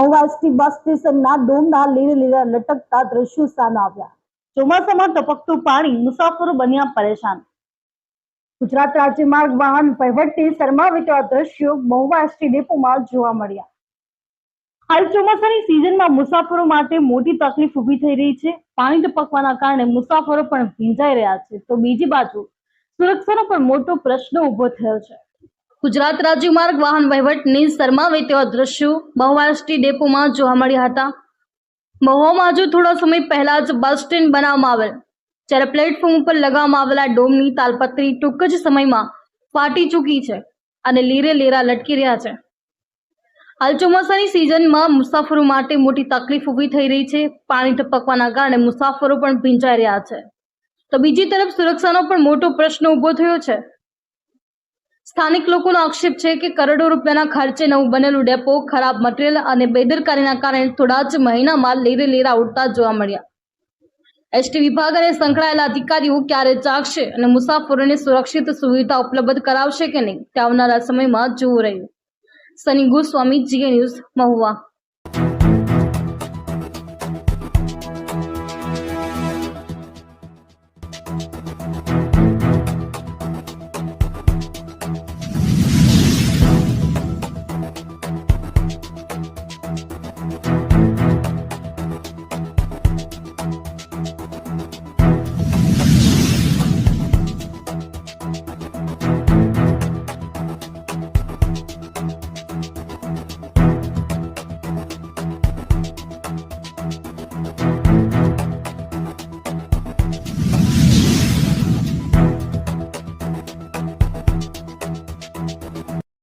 મહુવા બસ સ્ટેશનના ડોમના લીરે લીલા લટકતા દ્રશ્યો સામે આવ્યા. ચોમાસામાં ટપકતું પાણી મુસાફરો બન્યા પરેશાન. ગુજરાત રાજ્ય માર્ગ વાહન વહીવટી શરમાવે દ્રશ્યો મહુવા ડેપોમાં જોવા મળ્યા. હાલ ચોમાસાની સિઝનમાં મુસાફરો માટે મોટી તકલીફ ઊભી થઈ રહી છે. પાણી ટપકવાના કારણે મુસાફરો પણ ભીંજાઈ રહ્યા છે. તો બીજી બાજુ, સુરક્ષાનો પણ મોટો પ્રશ્ન ઊભો થયો છે. ગુજરાત રાજ્ય માર્ગ વાહન વહીવટની શરમાવે તેવા દ્રશ્યો મહુવા ડેપોમાં જોવા મળ્યા હતા. મહુવામાં હજુ થોડા સમય પહેલા જ બસ સ્ટેન્ડ બનાવવામાં આવેલ. જ્યારે પ્લેટફોર્મ ઉપર લગાવવામાં આવેલા ડોમની તાલપત્રી ટૂંક જ સમયમાં ફાટી ચૂકી છે અને લીરે લીરા લટકી રહ્યા છે. હાલ ચોમાસાની સિઝનમાં મુસાફરો માટે મોટી તકલીફ ઊભી થઈ રહી છે. પાણી ટપકવાના કારણે મુસાફરો પણ ભીંજાઈ રહ્યા છે. તો બીજી તરફ સુરક્ષાનો પણ મોટો પ્રશ્ન ઊભો થયો છે. સ્થાનિક લોકોનો આક્ષેપ છે કે કરોડો રૂપિયાના ખર્ચે નવું બનેલું ડેપો, ખરાબ મટીરિયલ અને બેદરકારીના કારણે થોડા જ મહિનામાં લેરે લેરા ઉડતા જોવા મળ્યા. એસટી વિભાગ અને સંકળાયેલા અધિકારીઓ ક્યારે જાગશે અને મુસાફરોને સુરક્ષિત સુવિધા ઉપલબ્ધ કરાવશે કે નહીં તે આવનારા સમયમાં જોવું રહ્યું. સની ગોસ્વામી જીએ ન્યૂઝ મહુવા.